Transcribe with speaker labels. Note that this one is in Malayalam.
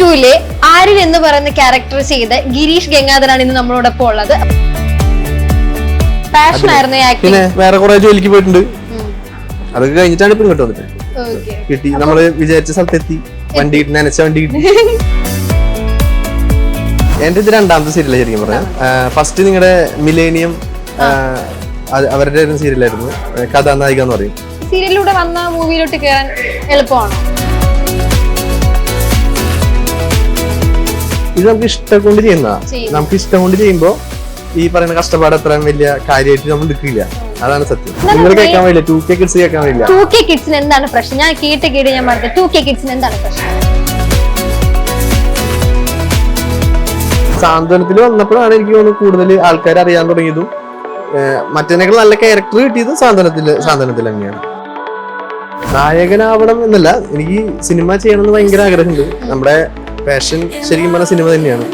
Speaker 1: ടൂലെ ആര്യൻ എന്ന് പറയുന്ന ക്യാരക്ടർ ചെയ്ത ഗിരീഷ് ഗംഗാധരാണ് ഇന്ന് നമ്മളോടൊപ്പം ഉള്ളത്. പാഷൻ ആയിരുന്നു
Speaker 2: പിന്നെ വേറെ കുറെ ജോലിക്ക് പോയിട്ടുണ്ട്. അതൊക്കെ കഴിഞ്ഞിട്ടാണ് ഇപ്പൊ ഇങ്ങോട്ട് വന്നിട്ട്. കിട്ടി. നമ്മൾ വിചാരിച്ച സ്ഥലത്തെത്തി. വണ്ടി കിട്ടി നനച്ച വണ്ടി കിട്ടി. എന്റെ ഇത് രണ്ടാമത്തെ സീരിയലാണ് ശരിക്കും പറയാം ഫസ്റ്റ് നിങ്ങളുടെ മിലേനിയം അവരുടെ ഒരു സീരിയലായിരുന്നു കഥാനായിക എന്ന് പറയും.
Speaker 1: സീരിയലിലൂടെ വന്ന മൂവിയിലോട്ട് കയറാൻ എളുപ്പമാണോ?
Speaker 2: ഇത് നമുക്ക് ഇഷ്ടം കൊണ്ട് ചെയ്യുന്നതാണ്
Speaker 1: ചെയ്യുന്നു.
Speaker 2: നമുക്ക് ഇഷ്ടം കൊണ്ട് ചെയ്യുമ്പോ ഈ പറയുന്ന കഷ്ടപ്പാട് അത്രയും വലിയ കാര്യമായിട്ട് നമ്മൾ എടുക്കില്ല. അതാണ് സത്യം. നിങ്ങൾ കേൾക്കാൻ വേണ്ടി ടു കെ കിഡ്സ് കേൾക്കാൻ വേണ്ടി
Speaker 1: ടു കെ കിഡ്സിന് എന്താണ് പ്രശ്നം? ഞാൻ കേട്ട് കേട്ട് ഞാൻ പറഞ്ഞത് ടു കെ കിഡ്സിന് എന്താണ് പ്രശ്നം?
Speaker 2: സാന്ത്വനത്തിൽ വന്നപ്പോഴാണ് എനിക്ക് തോന്നുന്നു കൂടുതൽ ആൾക്കാർ അറിയാൻ തുടങ്ങിയതും മറ്റേനേക്കാൾ നല്ല ക്യാരക്ടർ കിട്ടിയത് സാന്ത്വനത്തിൽ സാന്ത്വനത്തിൽ തന്നെയാണ്. നായകനാവണം എന്നല്ല എനിക്ക് സിനിമ ചെയ്യണമെന്ന് ഭയങ്കര ആഗ്രഹമുണ്ട്. നമ്മുടെ പാഷൻ ശരിക്കും പറഞ്ഞ സിനിമ തന്നെയാണ്.